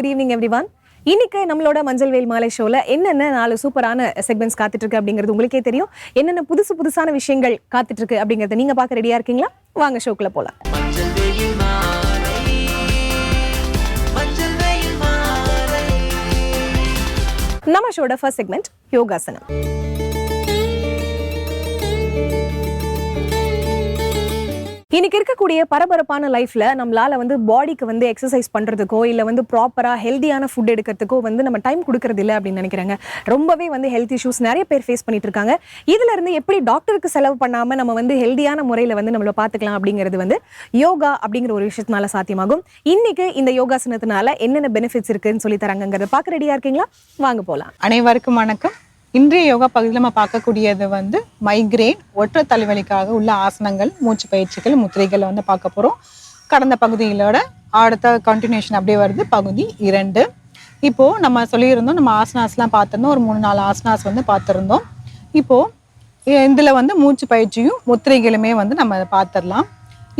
Good evening everyone இன்னைக்கு நம்மளோட மஞ்சள் வெயில் மாலை ஷோல என்னென்ன நாலு சூப்பரான செக்மெண்ட்ஸ் காத்துட்டு இருக்கு அப்படிங்கிறது உங்களுக்கே தெரியும். என்னென்ன புதுசு புதுசான விஷயங்கள் காத்துட்டு இருக்கு அப்படிங்கறத நீங்க பார்க்க ரெடியா இருக்கீங்களா? வாங்க ஷோக்குள்ள மாலை நம்ம ஷோட ஃபர்ஸ்ட் செக்மெண்ட் யோகாசனம். இன்னைக்கு இருக்கக்கூடிய பரபரப்பான லைஃப்ல நம்மளால வந்து பாடிக்கு வந்து எக்ஸசைஸ் பண்றதுக்கோ இல்ல வந்து ப்ராப்பரா ஹெல்தியான ஃபுட் எடுக்கிறதுக்கோ வந்து நம்ம டைம் கொடுக்கறது இல்லை அப்படின்னு நினைக்கிறாங்க. ரொம்பவே வந்து ஹெல்த் இஷ்யூஸ் நிறைய பேர் ஃபேஸ் பண்ணிட்டு இருக்காங்க. இதுல இருந்து எப்படி டாக்டருக்கு செலவு பண்ணாம நம்ம வந்து ஹெல்தியான முறையில வந்து நம்மள பாத்துக்கலாம் அப்படிங்கிறது வந்து யோகா அப்படிங்கிற ஒரு விஷயத்தினால சாத்தியமாகும். இன்னைக்கு இந்த யோகாசனத்தினால என்னென்ன பெனிஃபிட்ஸ் இருக்குன்னு சொல்லி தராங்கிறத பார்க்க ரெடியா இருக்கீங்களா? வாங்க போலாம். அனைவருக்கும் வணக்கம். இன்றைய யோகா பகுதியில் நம்ம பார்க்கக்கூடியது வந்து மைக்ரேன் ஒற்றை தலைவலிக்காக உள்ள ஆசனங்கள் மூச்சு பயிற்சிகள் முத்திரைகளை வந்து பார்க்க போகிறோம் கடந்த பகுதிகளோட அடுத்த கண்டினியூஷன் அப்படியே வருது. பகுதி இரண்டு. இப்போது நம்ம சொல்லியிருந்தோம் நம்ம ஆசனாஸ்லாம் பார்த்துருந்தோம். ஒரு மூணு நாலு ஆசனாஸ் வந்து பார்த்துருந்தோம். இப்போது இதில் வந்து மூச்சு பயிற்சியும் முத்திரைகளுமே வந்து நம்ம பார்த்துடலாம்.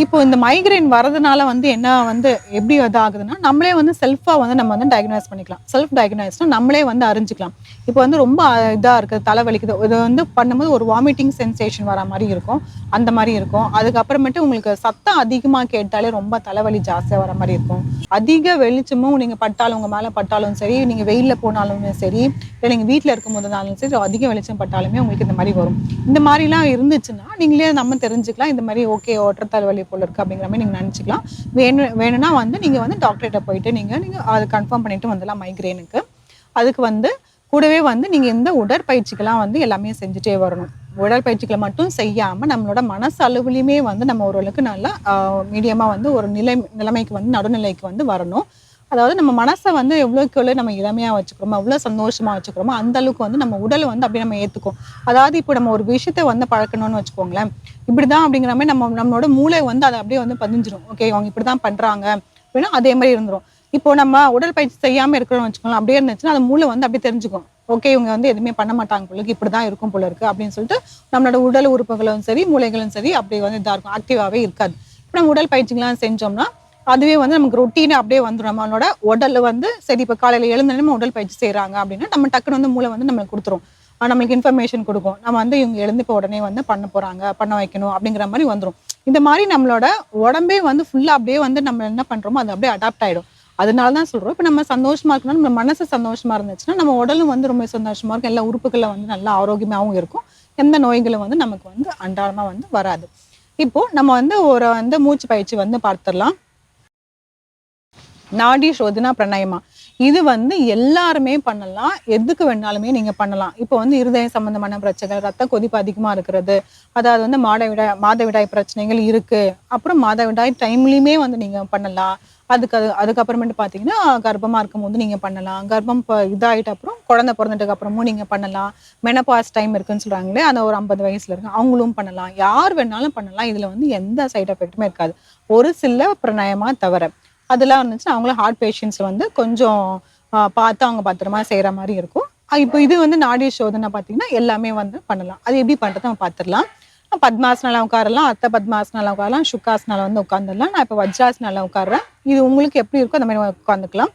இப்போ இந்த மைக்ரைன் வரதுனால வந்து என்ன வந்து எப்படி இதாகுதுன்னா நம்மளே வந்து செல்ஃபாக வந்து நம்ம வந்து டயக்னைஸ் பண்ணிக்கலாம். செல்ஃப் டயக்னைஸ்னா நம்மளே வந்து அறிஞ்சிக்கலாம். இப்போ வந்து ரொம்ப இதாக இருக்குது தலைவலிக்குது இது வந்து பண்ணும்போது ஒரு வாமிட்டிங் சென்சேஷன் வர மாதிரி இருக்கும். அந்த மாதிரி இருக்கும். அதுக்கப்புறமேட்டு உங்களுக்கு சத்தம் அதிகமாக கேட்டாலே ரொம்ப தலைவலி ஜாஸ்தியாக வர மாதிரி இருக்கும். அதிக வெளிச்சமும் நீங்கள் பட்டாலும் உங்கள் மேலே பட்டாலும் சரி நீங்கள் வெயிலில் போனாலுமே சரி இல்லை நீங்கள் வீட்டில் இருக்கும் போதுனாலும் சரி அதிக வெளிச்சம் பட்டாலுமே உங்களுக்கு இந்த மாதிரி வரும். இந்த மாதிரிலாம் இருந்துச்சுன்னா நீங்களே நம்ம தெரிஞ்சுக்கலாம். இந்த மாதிரி ஓகே ஒற்றை தலைவலி போல் இருக்குது அப்படிங்கிற மாதிரி நீங்கள் நினச்சிக்கலாம். வேணும் வேணும்னா வந்து நீங்கள் வந்து டாக்டர்கிட்ட போயிட்டு நீங்கள் நீங்கள் அதை கன்ஃபார்ம் பண்ணிட்டு வந்துடலாம் மைக்ரேனுக்கு அதுக்கு வந்து கூடவே வந்து நீங்கள் இந்த உடற்பயிற்சிகள்லாம் வந்து எல்லாமே செஞ்சுட்டே வரணும். உடற்பயிற்சிகளை மட்டும் செய்யாமல் நம்மளோட மனசு அளவுலையுமே வந்து நம்ம ஓரளவுக்கு நல்லா மீடியமாக வந்து ஒரு நிலை நிலைமைக்கு வந்து நடுநிலைக்கு வந்து வரணும். அதாவது நம்ம மனசை வந்து எவ்வளோக்கு எவ்வளோ நம்ம இளமையாக வச்சுக்கிறோமோ எவ்வளோ சந்தோஷமாக வச்சுக்கிறோமோ அந்த அளவுக்கு வந்து நம்ம உடலை வந்து அப்படியே நம்ம ஏற்றுக்கும் அதாவது இப்போ நம்ம ஒரு விஷயத்தை வந்து பழக்கணும்னு வச்சுக்கோங்களேன். இப்படிதான் அப்படிங்கிற மாதிரி நம்ம நம்மளோட மூளை வந்து அதை அப்படியே வந்து பதிஞ்சிடும் ஓகே அவங்க இப்படி தான் பண்ணுறாங்க அப்படின்னா அதே மாதிரி இருந்துரும். இப்போ நம்ம உடற்பயிற்சி செய்யாமல் இருக்கிறோம்னு வச்சுக்கோங்களேன். அப்படியே இருந்துச்சுன்னா அந்த மூளை வந்து அப்படியே தெரிஞ்சுக்கும். ஓகே இவங்க வந்து எதுவுமே பண்ண மாட்டாங்க பிள்ளைக்கு இப்படி தான் இருக்கும் போல இருக்கு அப்படின்னு சொல்லிட்டு நம்மளோட உடல் உறுப்புகளும் சரி மூளைகளும் சரி அப்படி வந்து இதாக இருக்கும். ஆக்டிவாகவே இருக்காது. இப்போ நம்ம உடல் பயிற்சிகள்லாம் செஞ்சோம்னா அதுவே வந்து நமக்கு ரொட்டீன் அப்படியே வந்துடும் நம்மளோட உடல் வந்து சரி இப்போ காலையில் எழுந்த நம்ம உடல் பயிற்சி செய்கிறாங்க அப்படின்னா நம்ம டக்குன்னு வந்து மூளை வந்து நம்மளுக்கு கொடுத்துரும். நம்மளுக்கு இன்ஃபர்மேஷன் கொடுக்கும். நம்ம வந்து இவங்க எழுந்து இப்போ உடனே வந்து பண்ண போகிறாங்க பண்ண வைக்கணும் அப்படிங்கிற மாதிரி வந்துடும் இந்த மாதிரி நம்மளோட உடம்பே வந்து ஃபுல்லாக அப்படியே வந்து நம்ம என்ன பண்ணுறோமோ அது அப்படியே அடாப்ட் ஆகிடும் அதனால தான் சொல்கிறோம் இப்போ நம்ம சந்தோஷமாக இருக்கணும் நம்ம மனசு சந்தோஷமாக இருந்துச்சுன்னா நம்ம உடலும் வந்து ரொம்ப சந்தோஷமாக இருக்கும். எல்லா உறுப்புகளில் வந்து நல்லா ஆரோக்கியமாகவும் இருக்கும். எந்த நோய்களும் வந்து நமக்கு வந்து அன்றாடமாக வந்து வராது. இப்போ நம்ம வந்து ஒரு வந்து மூச்சு பயிற்சி வந்து பார்த்துடலாம். நாடி சோதனா பிரணயமா. இது வந்து எல்லாருமே பண்ணலாம். எதுக்கு வேணாலுமே நீங்கள் பண்ணலாம். இப்போ வந்து இருதய சம்பந்தமான பிரச்சனைகள் ரத்த கொதிப்பு அதிகமாக இருக்கிறது அதாவது வந்து மாதவிடாய் மாதவிடாய் பிரச்சனைகள் இருக்குது அப்புறம் மாதவிடாய் டைம்லையுமே வந்து நீங்கள் பண்ணலாம். அதுக்கு அது அதுக்கப்புறமேட்டு பார்த்தீங்கன்னா கர்ப்பமாக இருக்கும் போது நீங்கள் பண்ணலாம். கர்ப்பம் இப்போ இதாகிட்ட அப்புறம் குழந்தை பிறந்ததுக்கு அப்புறமும் நீங்கள் பண்ணலாம். மெனபாஸ் டைம் இருக்குன்னு சொல்கிறாங்களே அந்த ஒரு ஐம்பது வயசில் இருக்கு அவங்களும் பண்ணலாம். யார் வேணாலும் பண்ணலாம். இதில் வந்து எந்த சைட் எஃபெக்ட்டுமே இருக்காது. ஒரு சில பிரணயமாக தவிர. அதெல்லாம் இருந்துச்சுன்னா அவங்களும் ஹார்ட் பேஷண்ட்ஸ் வந்து கொஞ்சம் பார்த்து அவங்க பத்திரமா செய்கிற மாதிரி இருக்கும். இப்போ இது வந்து நாடி சோதனை பார்த்தீங்கன்னா எல்லாமே வந்து பண்ணலாம். அது எப்படி பண்ணுறது நம்ம பார்த்துடலாம். பத்மாசனாலாம் உட்காரலாம் அத்தை பத்மாசனாலாம் உட்காரலாம் சுக்காசனால வந்து உட்காந்துடலாம் நான் இப்போ வஜ்ராசனால உட்காடுறேன் இது உங்களுக்கு எப்படி இருக்கோ அந்த மாதிரி உட்காந்துக்கலாம்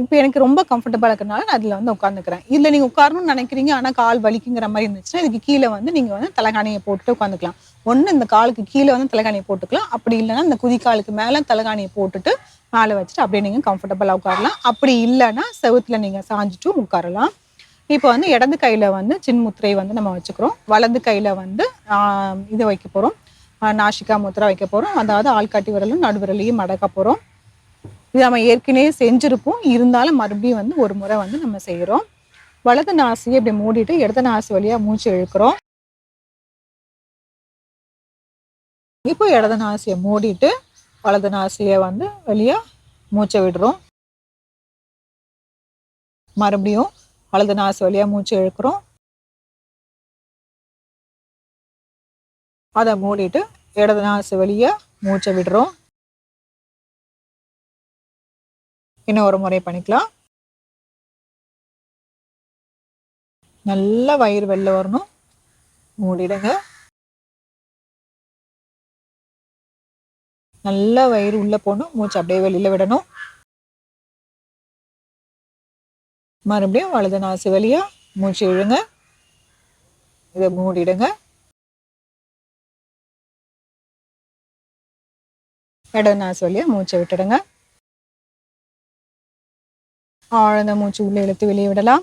இப்போ எனக்கு ரொம்ப கம்ஃபர்டபுளாக இருக்கிறனால நான் அதில் வந்து உட்காந்துக்கிறேன் இதில் நீங்கள் உட்காரணும்னு நினைக்கிறீங்க ஆனால் கால் வலிக்குங்கிற மாதிரி இருந்துச்சுன்னா இதுக்கு கீழே வந்து நீங்கள் வந்து தலைகாணியை போட்டுட்டு உட்காந்துக்கலாம் ஒன்று இந்த காலுக்கு கீழே வந்து தலைகாணியை போட்டுக்கலாம். அப்படி இல்லைன்னா இந்த குதிக்காலுக்கு மேலே தலைகாணியை போட்டுட்டு மேலே வச்சுட்டு அப்படியே நீங்கள் கம்ஃபர்டபுளாக உட்காரலாம். அப்படி இல்லைன்னா செவுத்துல நீங்கள் சாஞ்சிட்டும் உட்காரலாம். இப்போ வந்து இடது கையில் வந்து சின்முத்திரை வந்து நம்ம வச்சுக்கிறோம். வலது கையில் வந்து இதை இது வைக்க போகிறோம் நாஷிகா முத்திரை வைக்க போகிறோம் அதாவது ஆள்காட்டி விரலும் நடுவிரலையும் மடக்க போகிறோம் இது நம்ம ஏற்கனவே செஞ்சுருப்போம். இருந்தாலும் மறுபடியும் வந்து ஒரு முறை வந்து நம்ம செய்கிறோம் வலது நாசியை இப்படி மூடிட்டு இடது நாசி வழியாக மூச்சு இழுக்கிறோம். இப்போ இடது நாசியை மூடிட்டு வலது நாசியை வந்து வழியாக மூச்சை விடுறோம். மறுபடியும் வலது நாசி வழியாக மூச்சு இழுக்கிறோம். அதை மூடிட்டு இடது நாசி வழியாக மூச்சை விடுறோம். இன்னும் ஒரு முறை பண்ணிக்கலாம். நல்லா வயிறு வெளில வரணும். மூடிடுங்க. நல்ல வயிறு உள்ள போகணும். மூச்சு அப்படியே வெளியில விடணும். மறுபடியும் வலது நாசு வழியா மூச்சு இழுங்க. இதை மூடிடுங்க. இடது நாசு வழியா மூச்சை விட்டுடுங்க. ஆழ்ந்த மூச்சு உள்ளே இழுத்து வெளியே விடலாம்.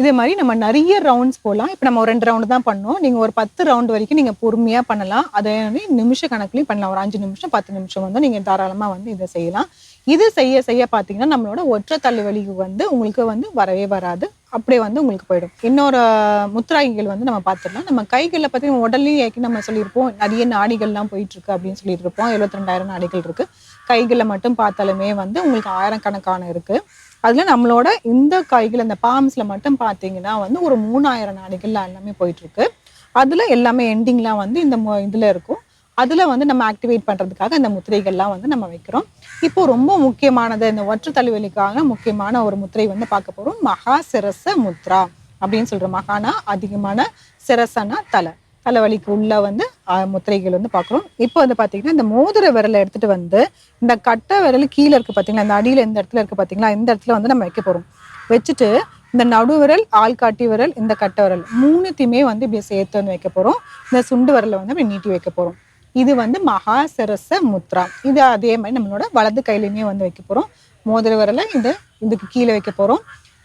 இதே மாதிரி நம்ம நிறைய ரவுண்ட்ஸ் போகலாம் இப்போ நம்ம ஒரு ரெண்டு ரவுண்டு தான் பண்ணோம். நீங்கள் ஒரு பத்து ரவுண்ட் வரைக்கும் நீங்கள் பொறுமையாக பண்ணலாம். அதே நிமிஷ கணக்குலையும் பண்ணலாம். ஒரு அஞ்சு நிமிஷம் பத்து நிமிஷம் வந்து நீங்கள் தாராளமாக வந்து இதை செய்யலாம். இது செய்ய செய்ய பார்த்தீங்கன்னா நம்மளோட ஒற்றை தள்ளுவலிக்கு வந்து உங்களுக்கு வந்து வரவே வராது. அப்படியே வந்து உங்களுக்கு போயிடும். இன்னொரு முத்திராயிகள் வந்து நம்ம பார்த்துடலாம். நம்ம கைகளில் பார்த்தீங்கன்னா உடலையும் ஏக்கி நம்ம சொல்லியிருப்போம் நிறைய நாடிகள்லாம் போயிட்டுருக்கு அப்படின்னு சொல்லியிருப்போம் எழுபத்தி ரெண்டாயிரம் நாடிகள் இருக்குது கைகளில் மட்டும் பார்த்தாலுமே வந்து உங்களுக்கு ஆயிரக்கணக்கான இருக்குது அதில் நம்மளோட இந்த கைகள் இந்த பாம்ஸில் மட்டும் பார்த்தீங்கன்னா வந்து ஒரு மூணாயிரம் நாடிகள் எல்லாமே போயிட்டுருக்கு. அதில் எல்லாமே எண்டிங்லாம் வந்து இந்த மு- இருக்கும். அதில் வந்து நம்ம ஆக்டிவேட் பண்ணுறதுக்காக இந்த முத்திரைகள்லாம் வந்து நம்ம வைக்கிறோம். இப்போ ரொம்ப முக்கியமானது இந்த ஒற்று தலைவலிக்காக முக்கியமான ஒரு முத்திரை வந்து பார்க்க போறோம். மகா சிரச முத்ரா அப்படின்னு சொல்ற மகானா அதிகமான சிரசனா தலை. தலைவலிக்கு உள்ள வந்து முத்திரைகள் வந்து பார்க்குறோம். இப்போ வந்து பார்த்தீங்கன்னா இந்த மோதிர விரலை எடுத்துட்டு வந்து இந்த கட்டை விரல் கீழே இருக்கு பார்த்தீங்களா? இந்த அடியில் இந்த இடத்துல இருக்கு பார்த்தீங்களா? இந்த இடத்துல வந்து நம்ம வைக்க போகிறோம் வச்சுட்டு இந்த நடுவிரல் ஆள்காட்டி விரல் இந்த கட்டை விரல் மூணுத்தையுமே வந்து இப்படி சேர்த்து வந்து வைக்க போகிறோம் இந்த சுண்டு விரலை வந்து அப்படி நீட்டி வைக்க போகிறோம் இது வந்து மகாசரச முத்ரா. இது அதே மாதிரி நம்மளோட வலது கையிலையுமே வந்து வைக்க போகிறோம் மோதிர விரலை இந்த இதுக்கு கீழே வைக்க போகிறோம்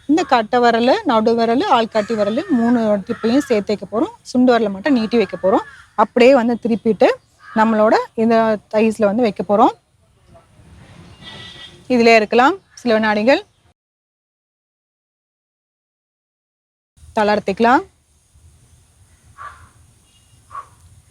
இந்த கட்டை விரல் நடு விரல் ஆள்காட்டி விரல் மூணு டிப்பையும் சேர்த்து வைக்க போகிறோம் சுண்டு விரலை மட்டும் நீட்டி வைக்க போகிறோம் அப்படியே வந்து திருப்பிட்டு நம்மளோட இந்த தைஸில் வந்து வைக்க போகிறோம் இதிலே இருக்கலாம் சில வினாடிகள். தளர்த்திக்கலாம்.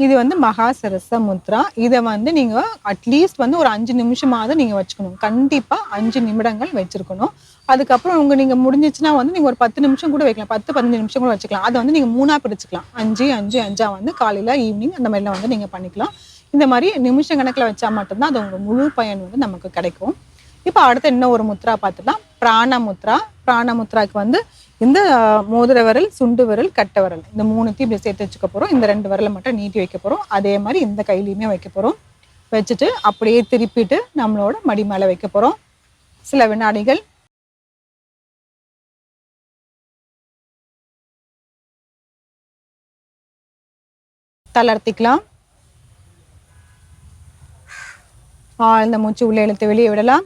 இது வந்து மகாசரச முத்ரா. இதை வந்து நீங்கள் அட்லீஸ்ட் வந்து ஒரு அஞ்சு நிமிஷமாவது நீங்கள் வச்சுக்கணும். கண்டிப்பாக அஞ்சு நிமிடங்கள் வச்சுருக்கணும். அதுக்கப்புறம் உங்கள் நீங்கள் முடிஞ்சிச்சுன்னா வந்து நீங்கள் ஒரு பத்து நிமிஷம் கூட வைக்கலாம். பத்து பதினஞ்சு நிமிஷம் கூட வச்சுக்கலாம். அதை வந்து நீங்கள் மூணாக பிடிச்சிக்கலாம் அஞ்சு அஞ்சு அஞ்சாக வந்து காலையில் ஈவினிங் அந்த மாதிரிலாம் வந்து நீங்கள் பண்ணிக்கலாம். இந்த மாதிரி நிமிஷ கணக்கில் வச்சா மட்டும்தான் அது உங்கள் முழு பயன் வந்து நமக்கு கிடைக்கும். இப்போ அடுத்து இன்னும் ஒரு முத்ரா பார்த்துக்கலாம் பிராண முத்ரா பிராண முத்ராக்கு வந்து இந்த மோதிர விரல் சுண்டு விரல் கட்டை விரல் இந்த மூணுத்தையும் இப்படி சேர்த்து வச்சுக்க போறோம். இந்த ரெண்டு விரலை மட்டும் நீட்டி வைக்க போறோம். அதே மாதிரி இந்த கையிலையுமே வைக்க போறோம். வச்சுட்டு அப்படியே திருப்பிட்டு நம்மளோட மடி மேல வைக்க போறோம். சில வினாடிகள் தளர்த்திக்கலாம். ஆழ்ந்த மூச்சு உள்ளே இழுத்து வெளியே விடலாம்.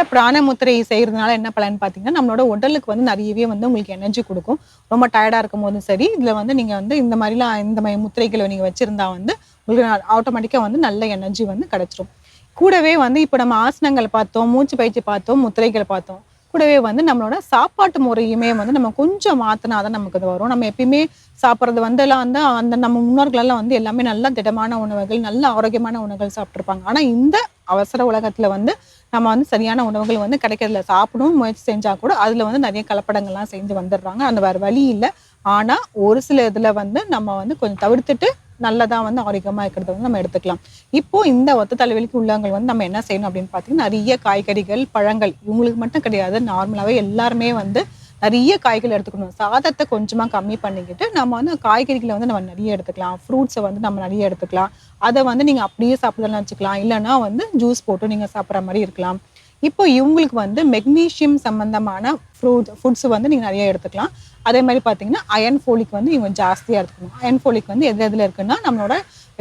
இந்த பிராணமுத்திரை செய்யறதுனால என்ன பலன் பார்த்தீங்கன்னா நம்மளோட உடலுக்கு வந்து நிறையவே வந்து உங்களுக்கு எனர்ஜி கொடுக்கும். ரொம்ப டயர்டாக இருக்கும் போதும் சரி இதில் வந்து நீங்கள் வந்து இந்த மாதிரிலாம் இந்த மாதிரி முத்திரைகளை நீங்கள் வச்சிருந்தா வந்து உங்களுக்கு ஆட்டோமேட்டிக்காக வந்து நல்ல எனர்ஜி வந்து கிடச்சிரும். கூடவே வந்து இப்போ நம்ம ஆசனங்கள் பார்த்தோம் மூச்சு பயிற்சி பார்த்தோம் முத்திரைகள் பார்த்தோம். கூடவே வந்து நம்மளோட சாப்பாட்டு முறையுமே வந்து நம்ம கொஞ்சம் மாற்றினா தான் நமக்கு இது வரும். நம்ம எப்பயுமே சாப்பிட்றது வந்து எல்லாம் வந்து அந்த நம்ம முன்னோர்கள் எல்லாம் வந்து எல்லாமே நல்ல திடமான உணவுகள் நல்ல ஆரோக்கியமான உணவுகள் சாப்பிட்ருப்பாங்க ஆனால் இந்த அவசர உலகத்தில் வந்து நம்ம வந்து சரியான உணவுகள் வந்து கிடைக்கிறதுல சாப்பிடவும் முயற்சி செஞ்சால் கூட அதில் வந்து நிறைய கலப்படங்கள்லாம் செஞ்சு வந்துடுறாங்க. அந்த வேறு வழி இல்லை. ஆனால் ஒரு சில இதில் வந்து நம்ம வந்து கொஞ்சம் தவிர்த்துட்டு நல்லதாக வந்து ஆரோக்கியமாக இருக்கிறத வந்து நம்ம எடுத்துக்கலாம். இப்போ இந்த ஒத்த தலைவலிக்கு உள்ளவங்க வந்து நம்ம என்ன செய்யணும் அப்படின்னு பார்த்தீங்கன்னா நிறைய காய்கறிகள் பழங்கள் இவங்களுக்கு மட்டும் கிடையாது. நார்மலாகவே எல்லாருமே வந்து நிறைய காய்கள் எடுத்துக்கணும். சாதத்தை கொஞ்சமா கம்மி பண்ணிக்கிட்டு நம்ம வந்து காய்கறிகளை வந்து நம்ம நிறைய எடுத்துக்கலாம். ஃப்ரூட்ஸை வந்து நம்ம நிறைய எடுத்துக்கலாம். அதை வந்து நீங்க அப்படியே சாப்பிடலாம் வச்சுக்கலாம் இல்லைன்னா வந்து ஜூஸ் போட்டு நீங்க சாப்பிட்ற மாதிரி இருக்கலாம். இப்போ இவங்களுக்கு வந்து மெக்னீஷியம் சம்பந்தமான ஃப்ரூட் ஃபுட்ஸ் வந்து நீங்க நிறைய எடுத்துக்கலாம். அதே மாதிரி பார்த்தீங்கன்னா அயன் ஃபோலிக் வந்து இவங்க ஜாஸ்தியாக எடுத்துக்கணும். அயன் ஃபோலிக் வந்து எது எதில் இருக்குன்னா நம்மளோட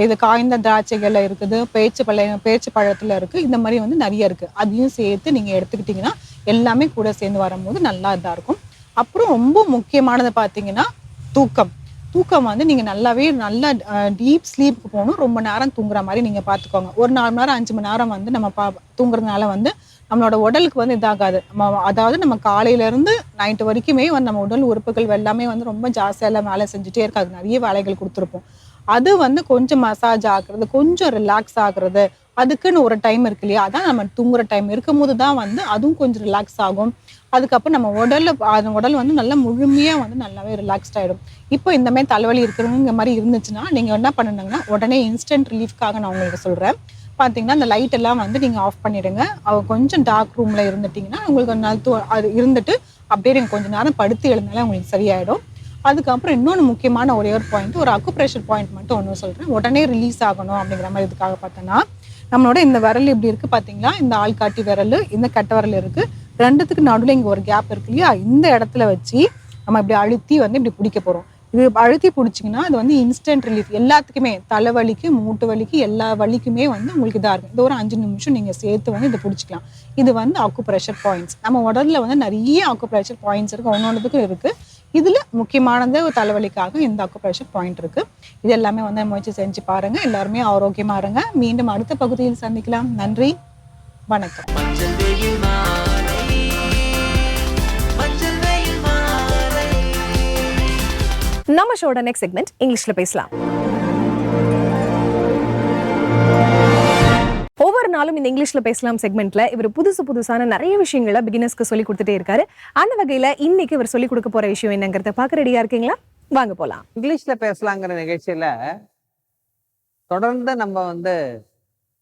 இது காய்ந்த திராட்சைகள்ல இருக்குது பேச்சு பழ பேச்சு பழத்தில் இருக்கு. இந்த மாதிரி வந்து நிறைய இருக்கு. அதையும் சேர்த்து நீங்க எடுத்துக்கிட்டீங்கன்னா எல்லாமே கூட சேர்ந்து வரும்போது நல்லா இதாக இருக்கும். அப்புறம் ரொம்ப முக்கியமானது பார்த்தீங்கன்னா தூக்கம். தூக்கம் வந்து நீங்கள் நல்லாவே நல்லா டீப் ஸ்லீப்புக்கு போகணும். ரொம்ப நேரம் தூங்குற மாதிரி நீங்கள் பார்த்துக்கோங்க ஒரு நாலு மணி நேரம் அஞ்சு மணி நேரம் வந்து நம்ம பா தூங்குறதுனால வந்து நம்மளோட உடலுக்கு வந்து இதாகாது. நம்ம அதாவது நம்ம காலையிலேருந்து நைட்டு வரைக்குமே வந்து நம்ம உடல் உறுப்புகள் எல்லாமே வந்து ரொம்ப ஜாஸ்தியாக வேலை செஞ்சுட்டே இருக்காது. நிறைய வேலைகள் கொடுத்துருப்போம். அது வந்து கொஞ்சம் மசாஜ் ஆகுறது கொஞ்சம் ரிலாக்ஸ் ஆகுறது அதுக்குன்னு ஒரு டைம் இருக்கு இல்லையா? அதான் நம்ம தூங்குற டைம் இருக்கும்போது தான் வந்து அதுவும் கொஞ்சம் ரிலாக்ஸ் ஆகும். அதுக்கப்புறம் நம்ம உடல்ல அந்த உடல் வந்து நல்லா முழுமையா வந்து நல்லாவே ரிலாக்ஸ்ட் ஆயிடும். இப்போ இந்த மாதிரி தலைவலி இருக்கிறவங்க இந்த மாதிரி இருந்துச்சுன்னா நீங்க என்ன பண்ணுங்கன்னா உடனே இன்ஸ்டன்ட் ரிலீஃப்காக நான் உங்களுக்கு சொல்றேன். பாத்தீங்கன்னா அந்த லைட் எல்லாம் வந்து நீங்க ஆஃப் பண்ணிடுங்க. அவ கொஞ்சம் டார்க் ரூம்ல இருந்துட்டீங்கன்னா உங்களுக்கு நாள் தூ- அது இருந்துட்டு அப்படியே நீங்க கொஞ்ச நேரம் படுத்து எழுந்தாலே உங்களுக்கு சரியாயிடும். அதுக்கப்புறம் இன்னொன்று முக்கியமான ஒரே ஒரு பாயிண்ட் ஒரு அக்குப்ரெஷர் பாயிண்ட் மட்டும் ஒன்று சொல்கிறேன் உடனே ரிலீஸ் ஆகணும் அப்படிங்கிற மாதிரி இதுக்காக பார்த்தோன்னா நம்மளோட இந்த விரல் இப்படி இருக்குது பார்த்தீங்களா இந்த ஆள்காட்டி விரல் இந்த கட்டை விரல் இருக்குது ரெண்டுத்துக்கு நடுவில் இங்கே ஒரு கேப் இருக்கு இல்லையா? இந்த இடத்துல வச்சு நம்ம இப்படி அழுத்தி வந்து இப்படி பிடிக்க போகிறோம் இது அழுத்தி பிடிச்சிங்கன்னா அது வந்து இன்ஸ்டன்ட் ரிலீஃப் எல்லாத்துக்குமே தலைவலிக்கு மூட்டு வலிக்கு எல்லா வலிக்குமே வந்து உங்களுக்கு இதாக இருக்கும். இது ஒரு அஞ்சு நிமிஷம் நீங்கள் சேர்த்து வந்து இதை பிடிச்சிக்கலாம் இது வந்து அக்குப்ரெஷர் பாயிண்ட்ஸ் நம்ம உடலில் வந்து நிறைய அக்குப்ரெஷர் பாயிண்ட்ஸ் இருக்கு. ஒன்னொன்றுக்கும் இருக்குது இதில் முக்கியமானது ஒரு தலைவலிக்காக இந்த அக்குப்ரெஷர் பாயிண்ட் இருக்குது இது எல்லாமே வந்து முயற்சி செஞ்சு பாருங்கள் எல்லாருமே ஆரோக்கியமாக இருங்க. மீண்டும் அடுத்த பகுதியில் சந்திக்கலாம். நன்றி. வணக்கம். நம்ம ஷோட நெக்ஸ்ட் செக்மெண்ட் இங்கிலீஷ்ல பேசலாம். ஒவ்வொரு நாளும் இந்த இங்கிலீஷ்ல பேசலாம் செக்மெண்ட்ல இவர் புதுசு புதுசான நிறைய விஷயங்களை பிகினர்ஸ்க்கு சொல்லி கொடுத்துட்டே இருக்காரு. அந்த வகையில் இன்னைக்கு இவர் சொல்லி கொடுக்க போற விஷயம் என்னங்கிறத பார்க்க ரெடியாக இருக்கீங்களா? வாங்க போகலாம் இங்கிலீஷ்ல பேசலாங்கிற நிகழ்ச்சியில தொடர்ந்து நம்ம வந்து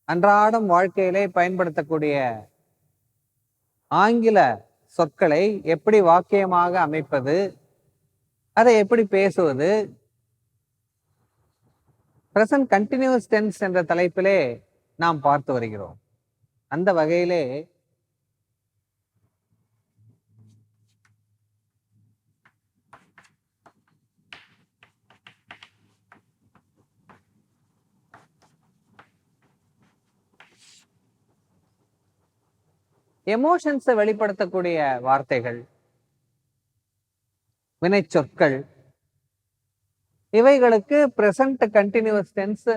அன்றாடம் வாழ்க்கையிலே பயன்படுத்தக்கூடிய ஆங்கில சொற்களை எப்படி வாக்கியமாக அமைப்பது அதை எப்படி பேசுவது? பிரசன்ட் கண்டினியூஸ் டென்ஸ் என்ற தலைப்பிலே நாம் பார்த்து வருகிறோம். அந்த வகையிலே எமோஷன்ஸை வெளிப்படுத்தக்கூடிய வார்த்தைகள் வினைச்சொற்கள் இவைகளுக்கு பிரசன்ட் கண்டினியூஸ் டென்ஸ்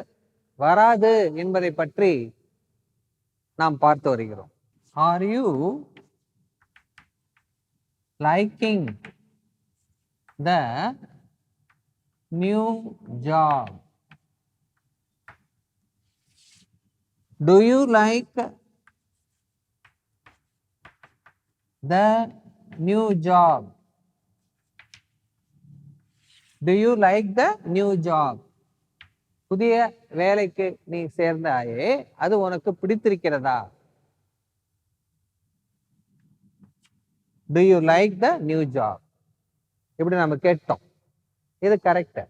வராது என்பதை பற்றி நாம் பார்த்து வருகிறோம். Are you liking the new job do you like the new job do you like the new job புதிய வேலைக்கு நீ சேர்ந்தாயே அது உனக்கு பிடித்திருக்கிறதா? Do you like the new job இப்படி நம்ம கேட்டோம். இது கரெக்டு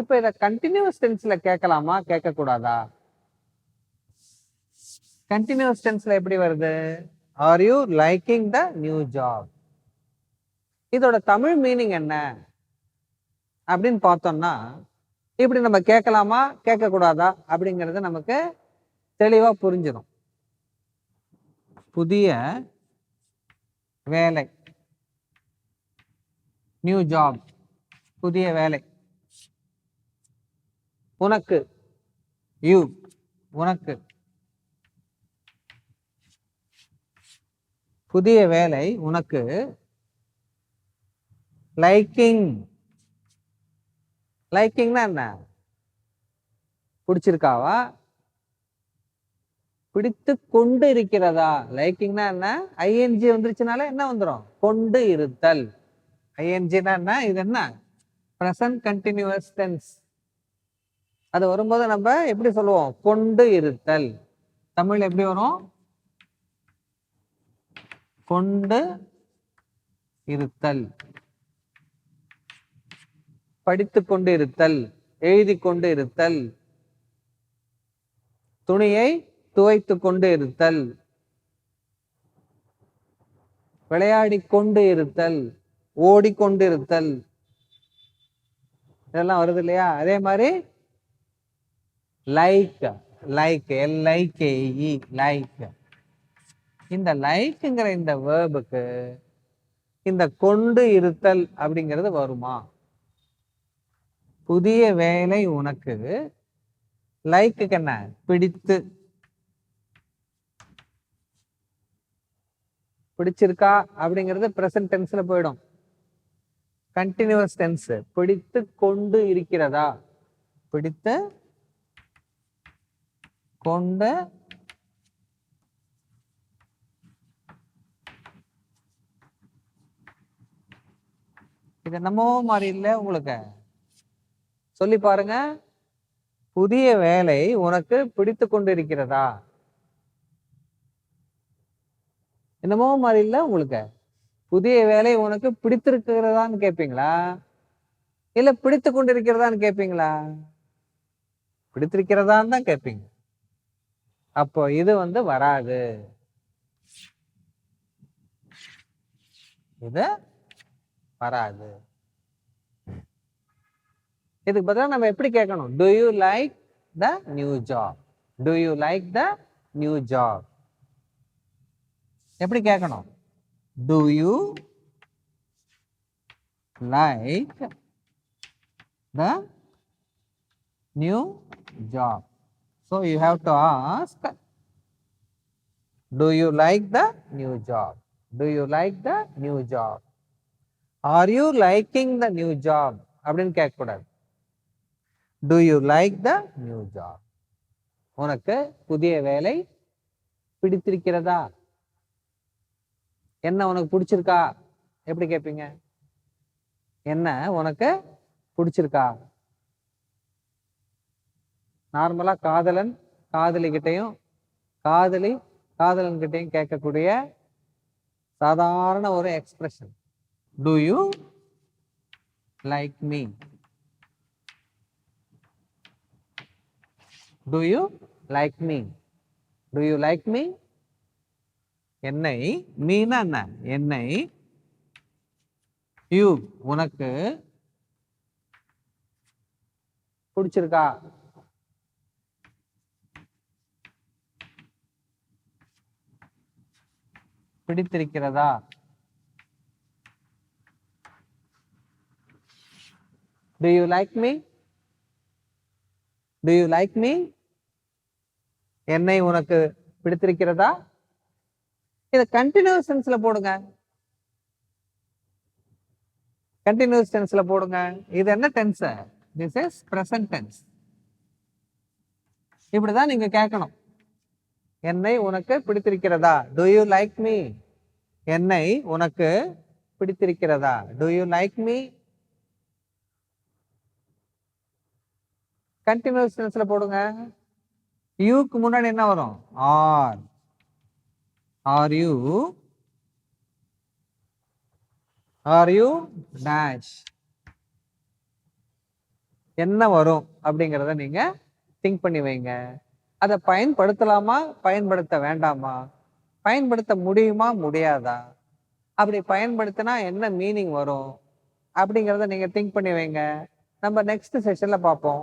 இப்போ இதை கண்டினியூஸ் டென்ஸ்ல கேட்கலாமா? கேட்கக்கூடாதா? கண்டினியூஸ் டென்ஸ்ல எப்படி வருது? Are you liking the new job இதோட தமிழ் மீனிங் என்ன? அப்படின்னு பார்த்தோம்னா இப்படி நம்ம கேட்கலாமா கேட்கக்கூடாதா அப்படிங்கிறது நமக்கு தெளிவாக புரிஞ்சிடும். புதிய வேலை. நியூ ஜாப் புதிய வேலை. உனக்கு. யூ உனக்கு. புதிய வேலை உனக்கு. லைக்கிங் லைக்கிங்னா என்ன? பிடிச்சிருக்காவா? பிடித்து கொண்டு இருக்கிறதா? லைக்கிங்னா என்ன? ஐஎன்ஜி வந்துருச்சுனால என்ன வந்துடும் கொண்டு இருத்தல். ஐஎன்ஜினா என்ன? இது என்ன? ப்ரெசன்ட் கண்டினியூஸ் டென்ஸ் அது வரும்போது நம்ம எப்படி சொல்லுவோம்? கொண்டு இருத்தல். தமிழ் எப்படி வரும்? கொண்டு இருத்தல். படித்து கொண்டு இருத்தல் எழுதி கொண்டு இருத்தல் துணியை துவைத்து கொண்டு இருத்தல் விளையாடி கொண்டு இருத்தல் ஓடிக்கொண்டு இருத்தல் இதெல்லாம் வருது இல்லையா? அதே மாதிரி like like L like like இந்த லைக்குங்கிற இந்த வேர்புக்கு இந்த கொண்டு இருத்தல் அப்படிங்கிறது வருமா? புதிய வேலை உனக்கு. லைக்கு என்ன? பிடித்து. பிடிச்சிருக்கா? அப்படிங்கிறது பிரசன்ட் டென்ஸ்ல போயிடும். கண்டினியூஸ் டென்ஸ் பிடித்து கொண்டு இருக்கிறதா? பிடித்து கொண்டு இது என்னமோ மாதிரி இல்லை உங்களுக்கு. சொல்லி பாருங்க. புதிய வேலை உனக்கு பிடித்து கொண்டிருக்கிறதா? என்னமோ மாதிரி இல்லை உங்களுக்கு? புதிய வேலை உனக்கு பிடித்திருக்கிறதான்னு கேட்பீங்களா இல்ல பிடித்து கொண்டிருக்கிறதான்னு கேட்பீங்களா பிடித்திருக்கிறதான்னு தான் கேட்பீங்க அப்போ இது வந்து வராது. இது வராது. இதுக்கு பதிலாக நம்ம எப்படி கேட்கணும்? Do you like the new job do you like the new job எப்படி கேட்கணும்? Do you like the new job so you have to ask do you like the new job do you like the new job are you liking the new job அப்படின்னு கேட்கக்கூடாது. Do you like the new job உனக்கு புதிய வேலை பிடித்திருக்கிறதா? என்ன உனக்கு பிடிச்சிருக்கா? எப்படி கேட்பீங்க என்ன உனக்கு பிடிச்சிருக்கா? நார்மலா காதலன் காதலிகிட்டையும் காதலி காதலன் கிட்டையும் கேட்கக்கூடிய சாதாரண ஒரு expression do you like me do you like me do you like me என்னை மீனா என்ன? என்னை யூ உனக்கு பிடிச்சிருக்கா? பிடித்திருக்கிறதா? Do you like me do you like me என்னை உனக்கு பிடித்திருக்கிறதா? இதை கண்டினியூஸ் டென்ஸ்ல போடுங்க. கண்டினியூஸ் டென்ஸ்ல போடுங்க. இது என்ன tense this is present tense இப்படிதான் நீங்க கேட்கணும். என்னை உனக்கு பிடித்திருக்கிறதா? டு யூ லைக் மீ என்னை உனக்கு பிடித்திருக்கிறதா? Do you like me continuous டென்ஸ்ல போடுங்க. யூக்கு முன்னாடி என்ன வரும்? Are are you are you dash என்ன வரும் அப்படிங்கிறத நீங்க திங்க் பண்ணி வைங்க. அதை பயன்படுத்தலாமா? பயன்படுத்த வேண்டாமா? பயன்படுத்த முடியுமா? முடியாதா? அப்படி பயன்படுத்தினா என்ன மீனிங் வரும்? அப்படிங்கிறத நீங்க திங்க் பண்ணி வைங்க. நம்ம நெக்ஸ்ட் செஷன்ல பார்ப்போம்.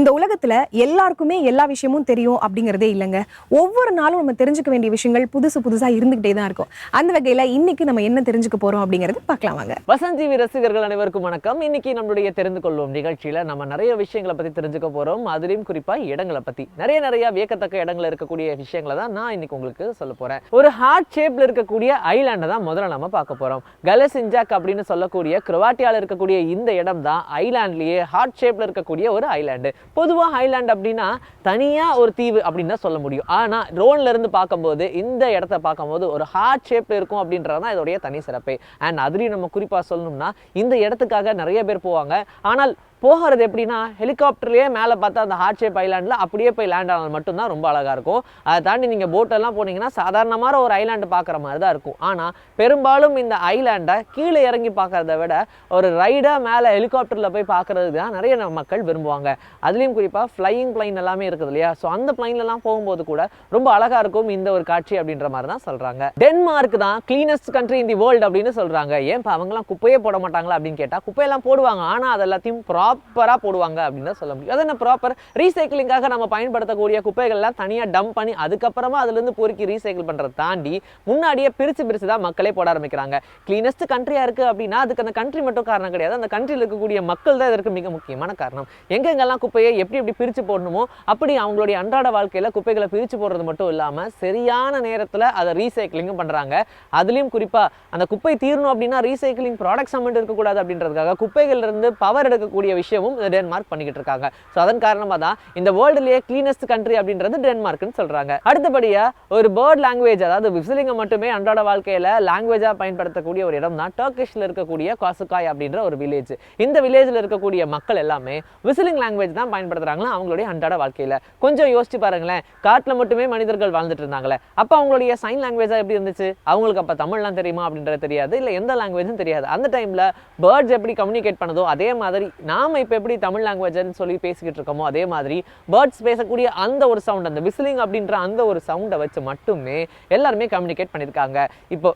இந்த உலகத்துல எல்லாருக்குமே எல்லா விஷயமும் தெரியும் அப்படிங்கிறதே இல்லைங்க. ஒவ்வொரு நாளும் நம்ம தெரிஞ்சுக்க வேண்டிய விஷயங்கள் புதுசு புதுசா இருந்துகிட்டே தான் இருக்கும். அந்த வகையில இன்னைக்கு நம்ம என்ன தெரிஞ்சுக்க போறோம் அப்படிங்கறது பார்க்கலாம் வாங்க. வசஞ்சீவி ரசிகர்கள் அனைவருக்கும் வணக்கம். இன்னைக்கு நம்மளுடைய தெரிந்து கொள்வோம் நிகழ்ச்சியில நம்ம நிறைய விஷயங்களை பத்தி தெரிஞ்சுக்க போறோம். அதுலயும் குறிப்பா இடங்களை பத்தி. நிறைய நிறைய வியக்கத்தக்க இடங்கள் இருக்கக்கூடிய விஷயங்களை தான் நான் இன்னைக்கு உங்களுக்கு சொல்ல போறேன். ஒரு ஹார்ட் ஷேப்ல இருக்கக்கூடிய ஐலாண்டை தான் முதல்ல நம்ம பார்க்க போறோம். கலசிஞ்சாக் அப்படின்னு சொல்லக்கூடிய குரோவாட்டியால இருக்கக்கூடிய இந்த இடம் தான் ஐலாண்ட்லயே ஹார்ட் ஷேப்ல இருக்கக்கூடிய ஒரு ஐலாண்டு பொதுவாக ஹைலாண்ட் அப்படின்னா தனியாக ஒரு தீவு அப்படின்னு தான் சொல்ல முடியும். ஆனால் ட்ரோன்லேருந்து பார்க்கும்போது இந்த இடத்த பார்க்கும்போது ஒரு ஹார்ட் ஷேப்பில் இருக்கும் அப்படின்றது தான் இதோடைய தனி சிறப்பே. அண்ட் அதுலேயும் நம்ம குறிப்பாக சொல்லணும்னா இந்த இடத்துக்காக நிறைய பேர் போவாங்க. ஆனால் போகிறது எப்படின்னா ஹெலிகாப்டர்லேயே மேலே பார்த்தா அந்த ஹார்ட் ஷேப் ஐலாண்டில் அப்படியே போய் லேண்ட் ஆனது மட்டும்தான் ரொம்ப அழகாக இருக்கும். அதை தாண்டி நீங்கள் போட்டெல்லாம் போனீங்கன்னா சாதாரணமான ஒரு ஐலாண்டு பார்க்குற மாதிரி தான் இருக்கும். ஆனால் பெரும்பாலும் இந்த ஐலாண்டை கீழே இறங்கி பார்க்குறத விட ஒரு ரைடாக மேலே ஹெலிகாப்டரில் போய் பார்க்கறது தான் நிறைய மக்கள் விரும்புவாங்க. அதுலேயும் குறிப்பாக ஃப்ளையிங் பிளைன் எல்லாமே இருக்குது இல்லையா? ஸோ அந்த பிளைன்லலாம் போகும்போது கூட ரொம்ப அழகாக இருக்கும் இந்த ஒரு காட்சி அப்படின்ற மாதிரி தான் சொல்கிறாங்க டென்மார்க் தான் cleanest country in the world அப்படின்னு சொல்கிறாங்க ஏன் அவங்களாம் குப்பையே போட மாட்டாங்களா அப்படின்னு கேட்டால் குப்பையெல்லாம் போடுவாங்க. ஆனால் அது எல்லாத்தையும் ப்ராப்பராக போடுவாங்க அப்படின்னு சொல்ல முடியும். அது என்ன ப்ராப்பர் ரீசைக்கிளிங்காக நம்ம பயன்படுத்தக்கூடிய குப்பைகள்லாம் தனியாக டம்ப் பண்ணி அதுக்கப்புறமா அதுலேருந்து பொறுக்கி ரீசைக்கிள் பண்ணுறதை தாண்டி முன்னாடியே பிரித்து பிரித்து தான் மக்களே போட ஆரம்பிக்கிறாங்க. கிளீனஸ்ட் கண்ட்ரியாக இருக்குது அப்படின்னா அதுக்கு அந்த கண்ட்ரி மட்டும் காரணம் கிடையாது. அந்த கண்ட்ரியில் இருக்கக்கூடிய மக்கள் தான் இதற்கு மிக முக்கியமான காரணம். எங்கெங்கெல்லாம் குப்பையை எப்படி எப்படி பிரித்து போடணுமோ அப்படி அவங்களுடைய அன்றாட வாழ்க்கையில் குப்பைகளை பிரித்து போடுறது மட்டும் இல்லாமல் சரியான நேரத்தில் அதை ரீசைக்கிளிங்கும் பண்ணுறாங்க அதுலேயும் குறிப்பாக அந்த குப்பை தீரணும் அப்படின்னா ரீசைக்கிளிங் ப்ராடக்ட்ஸ் அமௌண்ட் இருக்கக்கூடாது அப்படின்றதுக்காக குப்பைகள்லேருந்து பவர் எடுக்கக்கூடிய விஷயமும் இந்த டென்மார்க் பண்ணிக்கிட்டு இருக்காங்க. ஸோ அதன் காரணமாக தான் இந்த வேர்ல்டுலேயே கிளீனஸ்ட் கண்ட்ரி அப்படின்றது டென்மார்க்னு சொல்றாங்க. அடுத்தபடியாக ஒரு பேர்ட் லாங்குவேஜ் அதாவது விசிலிங்க மட்டுமே அன்றாட வாழ்க்கையில லாங்குவேஜா பயன்படுத்தக்கூடிய ஒரு இடம் தான் டர்க்கிஷில் இருக்கக்கூடிய காசுக்காய் அப்படின்ற ஒரு வில்லேஜ் இந்த வில்லேஜ்ல இருக்கக்கூடிய மக்கள் எல்லாமே விசிலிங் லாங்குவேஜ் தான் பயன்படுத்துகிறாங்களா அவங்களுடைய அன்றாட வாழ்க்கையில. கொஞ்சம் யோசிச்சு பாருங்களேன். காட்டில் மட்டுமே மனிதர்கள் வாழ்ந்துட்டு இருந்தாங்களே. அப்போ அவங்களுடைய சைன் லாங்குவேஜா எப்படி இருந்துச்சு? அவங்களுக்கு அப்போ தமிழ்லாம் தெரியுமா அப்படின்றது தெரியாது. இல்லை எந்த லாங்குவேஜும் தெரியாது. அந்த டைம்ல பேர்ட்ஸ் எப்படி கம்யூனிகேட் பண்ணதோ அதே மாதிரி நாம் இப்ப எப்படி தமிழ் லாங்குவேஜ்னு சொல்லி பேசிக்கிட்டு இருக்கோமோ அதே மாதிரி பேர்ட்ஸ் பேசக்கூடிய அந்த ஒரு சவுண்ட் அந்த விசிலிங் அப்படின்ற அந்த ஒரு சவுண்டை வச்சு மட்டுமே எல்லாருமே கம்யூனிகேட் பண்ணியிருக்காங்க. இப்போ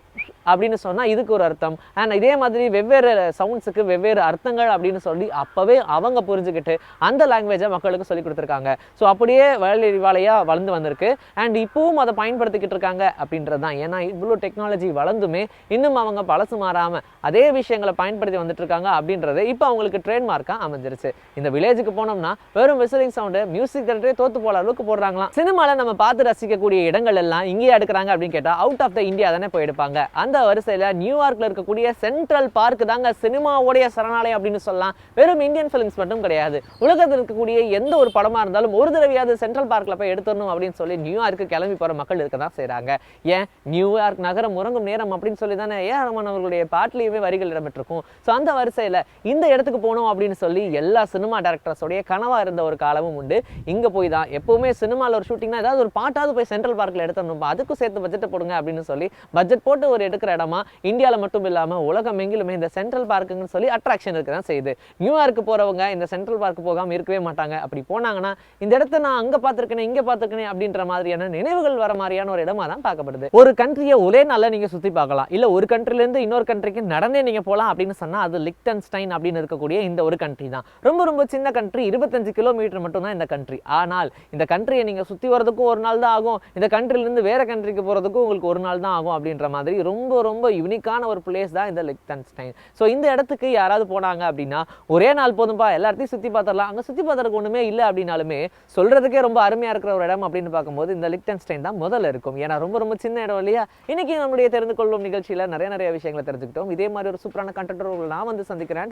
அப்படின்னு சொன்னா இதுக்கு ஒரு அர்த்தம். அண்ட் இதே மாதிரி வெவ்வேறு சவுண்ட்ஸுக்கு வெவ்வேறு அர்த்தங்கள் அப்படின்னு சொல்லி அப்போவே அவங்க புரிஞ்சுக்கிட்டு அந்த லாங்குவேஜை மக்களுக்கு சொல்லி கொடுத்துருக்காங்க. ஸோ அப்படியே வளரிவாளையா வளர்ந்து வந்திருக்கு. அண்ட் இப்போவும் அதை பயன்படுத்திக்கிட்டு இருக்காங்க அப்படின்றது தான் ஏன்னா இவ்வளோ டெக்னாலஜி வளர்ந்துமே இன்னும் அவங்க பழசு மாறாமல் அதே விஷயங்களை பயன்படுத்தி வந்துட்டு இருக்காங்க அப்படின்றது இப்போ அவங்களுக்கு ட்ரேட்மார்க்காக அமைஞ்சிருச்சு. இந்த வில்லேஜுக்கு போனோம்னா வெறும் விசிலிங் சவுண்டு மியூசிக் தேட்டரே தோத்து போகிற அளவுக்கு போடுறாங்களாம். சினிமாவில் நம்ம பார்த்து ரசிக்கக்கூடிய இடங்கள் எல்லாம் இங்கேயே எடுக்கிறாங்க அப்படின்னு கேட்டால் அவுட் ஆஃப் த இந்தியா தானே போய் எடுப்பாங்க. அந்த அந்த வரிசையில் நியூயார்க்கில் இருக்கக்கூடிய சென்ட்ரல் பார்க் தாங்க சினிமாவுடைய சரணாலயம் அப்படின்னு சொல்லலாம். வெறும் இந்தியன் ஃபிலிம்ஸ் மட்டும் கிடையாது. உலகத்தில் இருக்கக்கூடிய எந்த ஒரு படமா இருந்தாலும் ஒரு தடவையாவது சென்ட்ரல் பார்க்கில் போய் எடுத்துடணும் அப்படின்னு சொல்லி நியூயார்க்கு கிளம்பி போகிற மக்கள் இருக்க தான் செய்கிறாங்க ஏன்? நியூயார்க் நகரம் உறங்கும் நேரம் அப்படின்னு சொல்லி தானே ஏ ரமன் அவர்களுடைய வரிகள் இடம்பெற்றிருக்கும். ஸோ அந்த வரிசையில இந்த இடத்துக்கு போகணும் அப்படின்னு சொல்லி எல்லா சினிமா டேரக்டர்ஸோடைய கனவா இருந்த ஒரு காலமும் உண்டு. இங்க போய் தான் எப்பவுமே சினிமாவில் ஒரு ஷூட்டிங்னா ஏதாவது ஒரு பாட்டாவது போய் சென்ட்ரல் பார்க்கில் எடுத்துடணும் அதுக்கும் சேர்த்து பட்ஜெட்டை போடுங்க அப்படின்னு சொல்லி பட்ஜெட் போட்டு ஒரு இருக்கிற இடமா இந்தியாவில் மட்டும் இல்லாமல் உலகம் எங்கிலுமே இந்த சென்ட்ரல் பார்க்குங்கன்னு சொல்லி அட்ராக்ஷன் இருக்க தான் செய்யுது. நியூயார்க்கு போகிறவங்க இந்த சென்ட்ரல் பார்க் போகாமல் இருக்கவே மாட்டாங்க. அப்படி போனாங்கன்னா இந்த இடத்த நான் அங்கே பார்த்திருக்கேனே இங்கே பார்த்திருக்கேனே அப்படின்ற மாதிரியான நினைவுகள் வர மாதிரியான ஒரு இடமா தான் பார்க்கப்படுது. ஒரு கண்ட்ரியை ஒரே நாளில் நீங்கள் சுற்றி பார்க்கலாம். இல்லை ஒரு கண்ட்ரிலேருந்து இன்னொரு கண்ட்ரிக்கு நடந்தே நீங்கள் போகலாம் அப்படின்னு சொன்னால் அது லிக்டன்ஸ்டைன் அப்படின்னு இருக்கக்கூடிய இந்த ஒரு கண்ட்ரி தான். ரொம்ப ரொம்ப சின்ன கண்ட்ரி இருபத்தஞ்சு கிலோமீட்டர் மட்டும் தான் இந்த கண்ட்ரி ஆனால் இந்த கண்ட்ரியை நீங்கள் சுற்றி வரதுக்கும் ஒரு நாள் தான் ஆகும். இந்த கண்ட்ரிலேருந்து வேறு கண்ட்ரிக்கு போகிறதுக்கும் உங்களுக்கு ஒரு நாள் தான் ஆகும் அப்படின்ற மாதிரி ரொம்ப ரொம்ப யூனிக்கான ஒரு பிளேஸ் தான் இந்த லிக்டன்ஸ்டைன் ஸோ இந்த இடத்துக்கு யாராவது போனாங்க அப்படின்னா ஒரே நாள் போதும்பா எல்லாத்தையும் சுத்தி பார்த்துடலாம் அங்க சுத்தி பார்த்துறதுக்கு ஒன்றுமே இல்லை அப்படின்னாலுமே சொல்றதுக்கே ரொம்ப அருமையா இருக்கிற ஒரு இடம் அப்படின்னு பார்க்கும்போது இந்த லிக்டன்ஸ்டைன் தான் முதல்ல இருக்கும். ஏன்னா ரொம்ப ரொம்ப சின்ன இடம் இல்லையா? இன்னைக்கு நம்முடைய தெரிந்து கொள்ளும் நிகழ்ச்சியில நிறைய நிறைய விஷயங்களை தெரிஞ்சுக்கிட்டோம். இதே மாதிரி ஒரு சூப்பரான கண்டென்ட் நான் வந்து சந்திக்கிறேன்.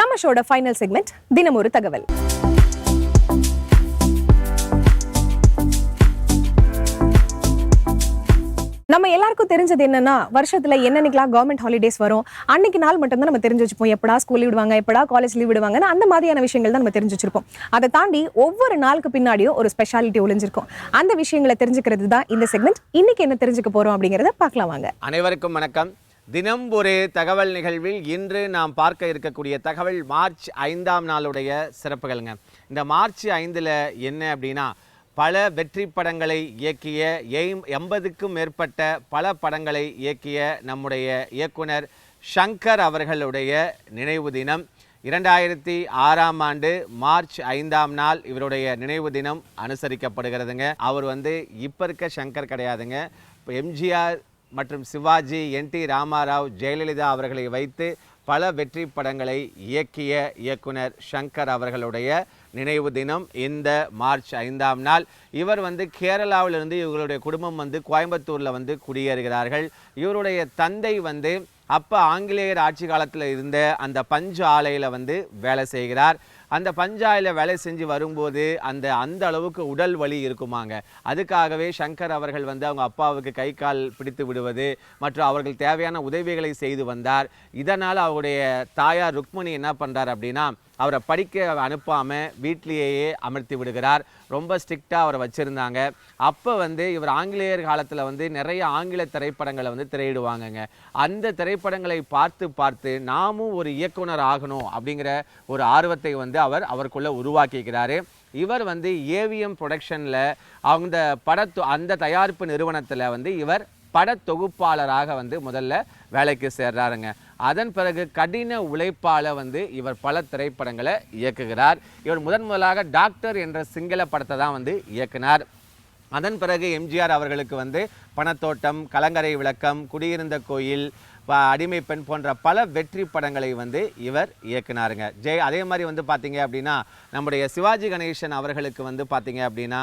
நம்ம ஷோட ஃபைனல் செக்மெண்ட் தினம் ஒரு தகவல். நம்ம எல்லாருக்கும் தெரிஞ்சது என்னன்னா வருஷத்துல என்னன்னைக்கெல்லாம் கவர்மெண்ட் ஹாலிடேஸ் வரும்? அன்னைக்கு நாள் மட்டும் தான் நம்ம தெரிஞ்சு வச்சுப்போம். எப்படா ஸ்கூல் விடுவாங்க எப்படா காலேஜ் லீவ் விடுவாங்கன்னு அந்த மாதிரியான விஷயங்கள் தான் நம்ம தெரிஞ்சு வச்சிருப்போம். அதை தாண்டி ஒவ்வொரு நாளுக்கு பின்னாடியும் ஒரு ஸ்பெஷாலிட்டி ஒளிஞ்சிருக்கும். அந்த விஷயங்களை தெரிஞ்சுக்கிறது தான் இந்த செக்மெண்ட் இன்னைக்கு என்ன தெரிஞ்சுக்க போறோம் அப்படிங்கறத பார்க்கலாம் வாங்க. அனைவருக்கும் வணக்கம். தினம் ஒரு தகவல் நிகழ்வில் இன்று நாம் பார்க்க இருக்கக்கூடிய தகவல் மார்ச் ஐந்தாம் நாளுடைய சிறப்புகள்ங்க. இந்த மார்ச் ஐந்தில் என்ன அப்படின்னா பல வெற்றி படங்களை இயக்கிய எய்ம் எண்பதுக்கும் மேற்பட்ட பல படங்களை இயக்கிய நம்முடைய இயக்குனர் ஷங்கர் அவர்களுடைய நினைவு தினம். இரண்டாயிரத்தி ஆறாம் ஆண்டு மார்ச் ஐந்தாம் நாள் இவருடைய நினைவு தினம் அனுசரிக்கப்படுகிறதுங்க. அவர் வந்து இப்போ இருக்க ஷங்கர் கிடையாதுங்க. இப்போ எம்ஜிஆர் மற்றும் சிவாஜி என் டி ராமாராவ் ஜெயலலிதா அவர்களை வைத்து பல வெற்றி படங்களை இயக்கிய இயக்குனர் ஷங்கர் அவர்களுடைய நினைவு தினம் இந்த மார்ச் ஐந்தாம் நாள். இவர் வந்து கேரளாவிலிருந்து இவர்களுடைய குடும்பம் வந்து கோயம்புத்தூரில் வந்து குடியேறுகிறார்கள். இவருடைய தந்தை வந்து அப்போ ஆங்கிலேயர் ஆட்சி காலத்தில் இருந்த அந்த பஞ்சு ஆலையில் வந்து வேலை செய்கிறார். அந்த பஞ்சாயில் வேலை செஞ்சு வரும்போது அந்த அந்த அளவுக்கு உடல் வலி இருக்குமாங்க. அதுக்காகவே சங்கர் அவர்கள் வந்து அவங்க அப்பாவுக்கு கை கால் பிடித்து விடுவது மற்றும் அவர்கள் தேவையான உதவிகளை செய்து வந்தார். இதனால் அவருடைய தாயார் ருக்மணி என்ன பண்ணுறார் அப்படின்னா அவரை படிக்க அனுப்பாமல் வீட்டிலேயே அமர்த்தி விடுகிறார். ரொம்ப ஸ்ட்ரிக்டாக அவரை வச்சுருந்தாங்க. அப்போ வந்து இவர் ஆங்கிலேயர் காலத்தில் வந்து நிறைய ஆங்கில திரைப்படங்களை வந்து திரையிடுவாங்கங்க. அந்த திரைப்படங்களை பார்த்து பார்த்து நாமும் ஒரு இயக்குனர் ஆகணும் அப்படிங்கிற ஒரு ஆர்வத்தை வந்து அவர் அவருக்குள்ளே உருவாக்கிக்கிறாரு. இவர் வந்து ஏவிஎம் ப்ரொடக்ஷனில் அந்த படத்து அந்த தயாரிப்பு நிறுவனத்தில் வந்து இவர் படத்தொகுப்பாளராக வந்து முதல்ல வேலைக்கு சேர்றாருங்க. அதன் பிறகு கடின உழைப்பால் வந்து இவர் பல திரைப்படங்களை இயக்குகிறார். இவர் முதன் முதலாக டாக்டர் என்ற சிங்கள படத்தை தான் வந்து இயக்குனார். அதன் பிறகு எம்ஜிஆர் அவர்களுக்கு வந்து பணத்தோட்டம் கலங்கரை விளக்கம் குடியிருந்த கோயில் அடிமை பெண் போன்ற பல வெற்றி படங்களை வந்து இவர் இயக்குனாருங்க. ஜெய் அதே மாதிரி வந்து பார்த்தீங்க அப்படின்னா நம்முடைய சிவாஜி கணேசன் அவர்களுக்கு வந்து பார்த்தீங்க அப்படின்னா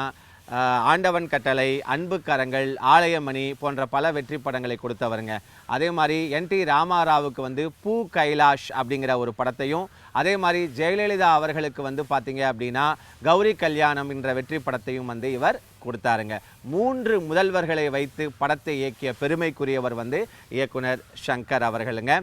ஆண்டவன் கட்டளை அன்பு கரங்கள் ஆலயமணி போன்ற பல வெற்றி படங்களை கொடுத்தவருங்க. அதே மாதிரி என் டி ராமாராவுக்கு வந்து பூ கைலாஷ் அப்படிங்கிற ஒரு படத்தையும் அதே மாதிரி ஜெயலலிதா அவர்களுக்கு வந்து பார்த்தீங்க அப்படின்னா கௌரி கல்யாணம் என்ற வெற்றி படத்தையும் வந்து இவர் கொடுத்தாருங்க. மூன்று முதல்வர்களை வைத்து படத்தை இயக்கிய பெருமைக்குரியவர் வந்து இயக்குனர் சங்கர் அவர்களுங்க.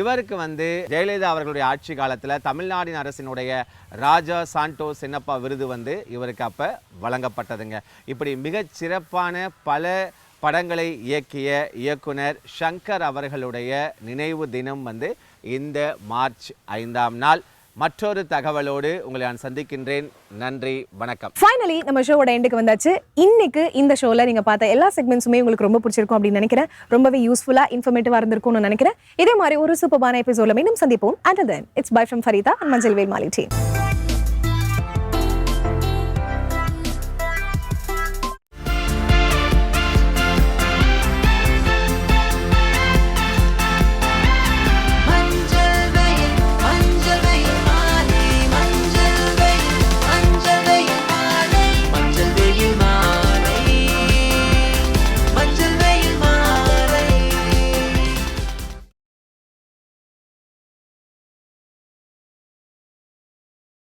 இவருக்கு வந்து ஜெயலலிதா அவர்களுடைய ஆட்சி காலத்தில் தமிழ்நாட்டின் அரசினுடைய ராஜா சாண்டோ சின்னப்பா விருது வந்து இவருக்கு அப்போ வழங்கப்பட்டதுங்க. இப்படி மிகச் சிறப்பான பல படங்களை இயக்கிய இயக்குனர் ஷங்கர் அவர்களுடைய நினைவு தினம் வந்து இந்த மார்ச் ஐந்தாம் நாள். மற்றொரு தகவலோடு உங்களை நான் சந்திக்கின்றேன். நன்றி வணக்கம். ஃபைனலி நம்ம ஷோவோட எண்டுக்கு வந்தாச்சு. இன்னைக்கு இந்த ஷோல நீங்க பார்த்த எல்லா செக்மெண்ட்ஸுமே உங்களுக்கு ரொம்ப பிடிச்சிருக்கும் அப்படின்னு நினைக்கிறேன். ரொம்பவே யூஸ்ஃபுல்லா இன்ஃபர்மேட்டிவா இருந்திருக்கும்னு நினைக்கிறேன். இதே மாதிரி ஒரு சூப்பரான எபிசோட மீண்டும் சந்திப்போம். And then it's bye from Farida and மஞ்சள் வேல் மாலி டீம்